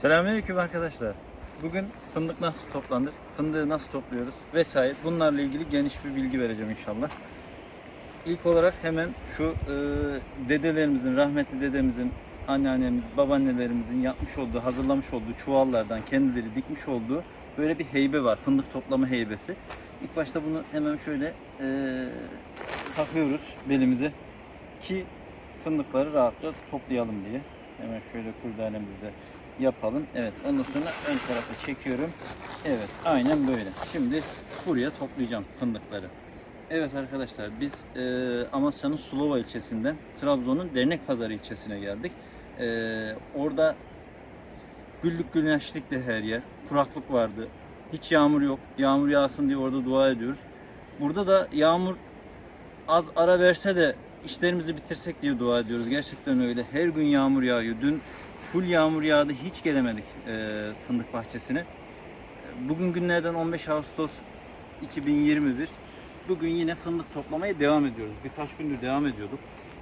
Selamünaleyküm arkadaşlar. Bugün fındık nasıl toplanır, fındığı nasıl topluyoruz vesaire bunlarla ilgili geniş bir bilgi vereceğim inşallah. İlk olarak hemen şu e, dedelerimizin, rahmetli dedemizin, anneannemiz, babaannelerimizin yapmış olduğu, hazırlamış olduğu çuvallardan kendileri dikmiş olduğu böyle bir heybe var. Fındık toplama heybesi. İlk başta bunu hemen şöyle e, takıyoruz belimize ki fındıkları rahatça toplayalım diye. Hemen şöyle kurdalemizde yapalım. Evet ondan sonra ön tarafa çekiyorum. Evet aynen böyle. Şimdi buraya toplayacağım fındıkları. Evet arkadaşlar biz e, Amasya'nın Sulova ilçesinden Trabzon'un Dernek Pazarı ilçesine geldik. E, orada güllük güneşlik de her yer. Kuraklık vardı. Hiç yağmur yok. Yağmur yağsın diye orada dua ediyoruz. Burada da yağmur az ara verse de işlerimizi bitirsek diye dua ediyoruz. Gerçekten öyle. Her gün yağmur yağıyor. Dün full yağmur yağdı. Hiç gelemedik e, fındık bahçesine. Bugün günlerden 15 Ağustos 2021. Bugün yine fındık toplamaya devam ediyoruz. Birkaç gündür devam ediyorduk.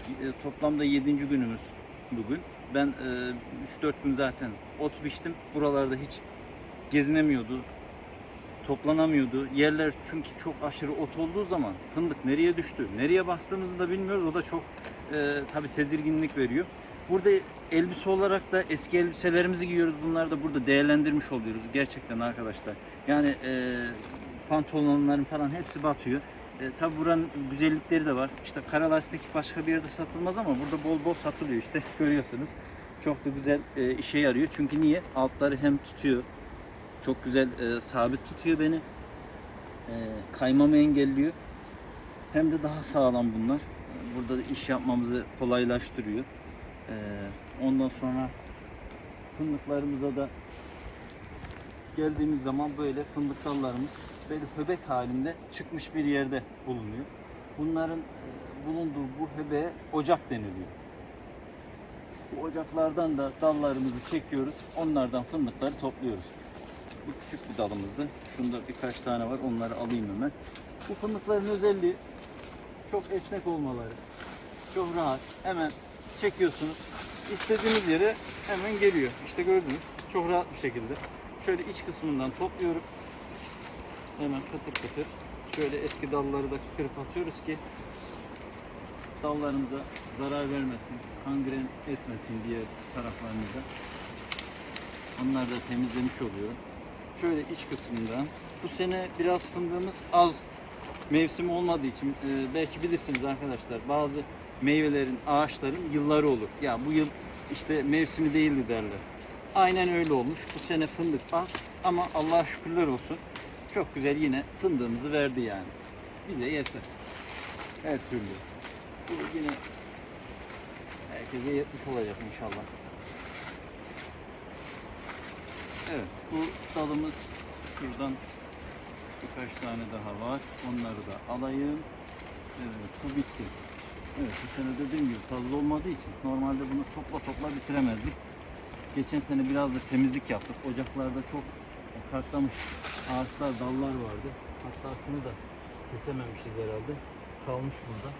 E, toplamda 7. günümüz bugün. Ben e, 3-4 gün zaten ot biçtim. Buralarda hiç gezinemiyordu toplanamıyordu. Yerler çünkü çok aşırı ot olduğu zaman fındık nereye düştü, nereye bastığımızı da bilmiyoruz. O da çok e, tabii tedirginlik veriyor. Burada elbise olarak da eski elbiselerimizi giyiyoruz. Bunları da burada değerlendirmiş oluyoruz gerçekten arkadaşlar. Yani e, pantolonların falan hepsi batıyor. E, tabi buranın güzellikleri de var. İşte kara lastik başka bir yerde satılmaz ama burada bol bol satılıyor işte görüyorsunuz. Çok da güzel e, işe yarıyor. Çünkü niye? Altları hem tutuyor, çok güzel e, sabit tutuyor beni. E, kaymamı engelliyor. Hem de daha sağlam bunlar. Burada da iş yapmamızı kolaylaştırıyor. E, ondan sonra fındıklarımıza da geldiğimiz zaman böyle fındık dallarımız böyle höbek halinde çıkmış bir yerde bulunuyor. Bunların e, bulunduğu bu höbeğe ocak deniliyor. Bu ocaklardan da dallarımızı çekiyoruz. Onlardan fındıkları topluyoruz. Bu küçük bir dalımızdı. Şunda birkaç tane var. Onları alayım hemen. Bu fındıkların özelliği çok esnek olmaları. Çok rahat. Hemen çekiyorsunuz. İstediğiniz yere hemen geliyor. İşte gördünüz. Çok rahat bir şekilde. Şöyle iç kısmından topluyorum. Hemen kıtır kıtır. Şöyle eski dalları da kırıp atıyoruz ki dallarımıza zarar vermesin, kangren etmesin diğer taraflarımıza. Onları da temizlemiş oluyorum. Şöyle iç kısmından. Bu sene biraz fındığımız az mevsim olmadığı için e, belki bilirsiniz arkadaşlar bazı meyvelerin, ağaçların yılları olur. Ya bu yıl işte mevsimi değildi derler. Aynen öyle olmuş. Bu sene fındık az ama Allah'a şükürler olsun. Çok güzel yine fındığımızı verdi yani. Bize yeter. Her türlü. Bu yine herkese yetmiş olacak inşallah. Evet, bu dalımız şuradan birkaç tane daha var. Onları da alayım. Evet, bu bitti. Evet, bu sene dediğim gibi fazla olmadığı için normalde bunu topla topla bitiremezdik. Geçen sene biraz da temizlik yaptık. Ocaklarda çok kartlamış ağaçlar, dallar vardı. Hatta şunu da kesememişiz herhalde. Kalmış burada.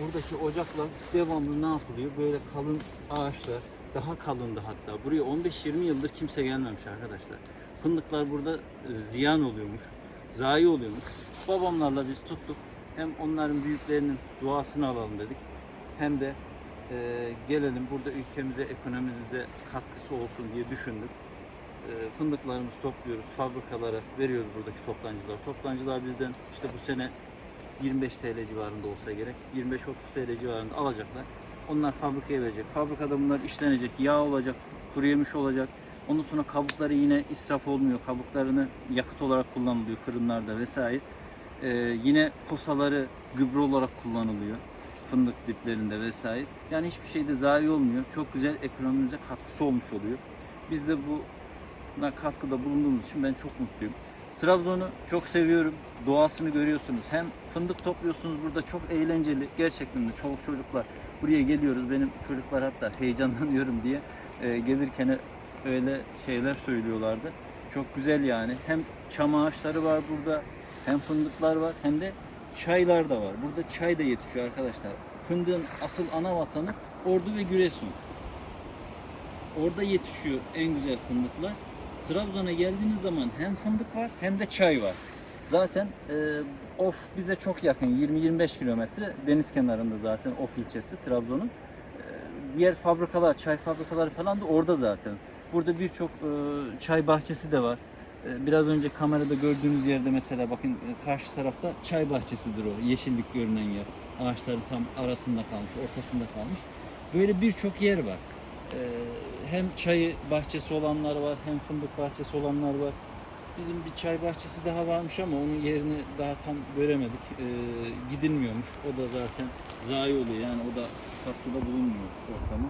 Buradaki ocaklar devamlı ne yapılıyor? Böyle kalın ağaçlar, daha kalındı hatta. Buraya 15-20 yıldır kimse gelmemiş arkadaşlar. Fındıklar burada e, ziyan oluyormuş, zayi oluyormuş. Babamlarla biz tuttuk. Hem onların büyüklerinin duasını alalım dedik. Hem de e, gelelim burada ülkemize, ekonomimize katkısı olsun diye düşündük. E, fındıklarımızı topluyoruz, fabrikalara veriyoruz buradaki toptancılar. Toptancılar bizden işte bu sene 25 TL civarında olsa gerek. 25-30 TL civarında alacaklar. Onlar fabrikaya verecek. Fabrikada bunlar işlenecek. Yağ olacak, kuru yemiş olacak. Ondan sonra kabukları yine israf olmuyor. Kabuklarını yakıt olarak kullanılıyor fırınlarda vesaire. Ee, yine posaları gübre olarak kullanılıyor. Fındık diplerinde vesaire. Yani hiçbir şeyde zayi olmuyor. Çok güzel ekonomimize katkısı olmuş oluyor. Biz de buna katkıda bulunduğumuz için ben çok mutluyum. Trabzon'u çok seviyorum. Doğasını görüyorsunuz. Hem fındık topluyorsunuz burada çok eğlenceli. Gerçekten de çoluk çocuklar buraya geliyoruz. Benim çocuklar hatta heyecanlanıyorum diye e, gelirken öyle şeyler söylüyorlardı. Çok güzel yani. Hem çam ağaçları var burada, hem fındıklar var, hem de çaylar da var. Burada çay da yetişiyor arkadaşlar. Fındığın asıl ana vatanı Ordu ve Giresun. orada yetişiyor en güzel fındıklar. Trabzon'a geldiğiniz zaman hem fındık var hem de çay var. Zaten e, Of bize çok yakın 20-25 kilometre deniz kenarında zaten Of ilçesi Trabzon'un. E, diğer fabrikalar, çay fabrikaları falan da orada zaten. Burada birçok e, çay bahçesi de var. E, biraz önce kamerada gördüğünüz yerde mesela bakın e, karşı tarafta çay bahçesidir o. Yeşillik görünen yer. Ağaçların tam arasında kalmış, ortasında kalmış. Böyle birçok yer var. E, hem çayı bahçesi olanlar var, hem fındık bahçesi olanlar var. Bizim bir çay bahçesi daha varmış ama onun yerini daha tam göremedik. E, gidilmiyormuş. O da zaten zayi oluyor yani o da katkıda bulunmuyor ortama.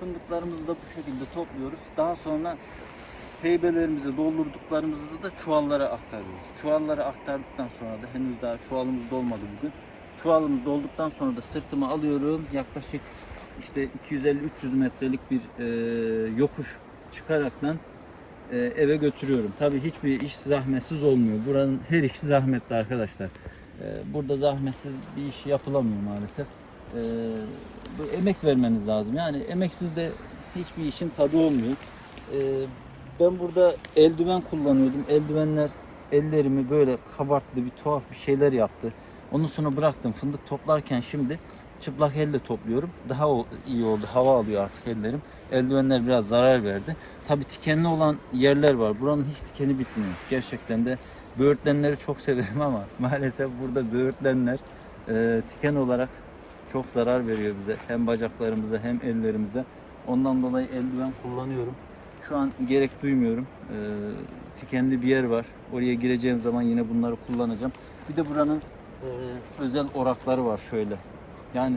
Fındıklarımızı da bu şekilde topluyoruz. Daha sonra heybelerimizi doldurduklarımızı da çuvallara aktarıyoruz. Çuvallara aktardıktan sonra da henüz daha çuvalımız dolmadı bugün. Çuvalımız dolduktan sonra da sırtıma alıyorum. Yaklaşık işte 250-300 metrelik bir e, yokuş çıkaraktan e, eve götürüyorum. Tabii hiçbir iş zahmetsiz olmuyor. Buranın her işi zahmetli arkadaşlar. E, burada zahmetsiz bir iş yapılamıyor maalesef. E, bu emek vermeniz lazım. Yani emeksiz de hiçbir işin tadı olmuyor. E, ben burada eldiven kullanıyordum. Eldivenler ellerimi böyle kabarttı, bir tuhaf bir şeyler yaptı. Ondan sonra bıraktım. Fındık toplarken şimdi çıplak elle topluyorum. Daha iyi oldu. Hava alıyor artık ellerim. Eldivenler biraz zarar verdi. Tabii tikenli olan yerler var. Buranın hiç tikeni bitmiyor. Gerçekten de böğürtlenleri çok severim ama maalesef burada böğürtlenler e, tiken olarak çok zarar veriyor bize. Hem bacaklarımıza hem ellerimize. Ondan dolayı eldiven kullanıyorum. Şu an gerek duymuyorum. E, tikenli bir yer var. Oraya gireceğim zaman yine bunları kullanacağım. Bir de buranın e, özel orakları var şöyle. Yani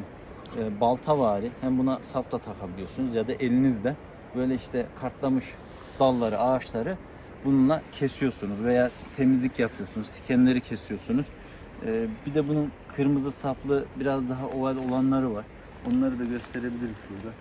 e, balta vari hem buna sap da takabiliyorsunuz ya da elinizle böyle işte kartlamış dalları, ağaçları bununla kesiyorsunuz veya temizlik yapıyorsunuz, tikenleri kesiyorsunuz. E, bir de bunun kırmızı saplı biraz daha oval olanları var. Onları da gösterebilirim şurada.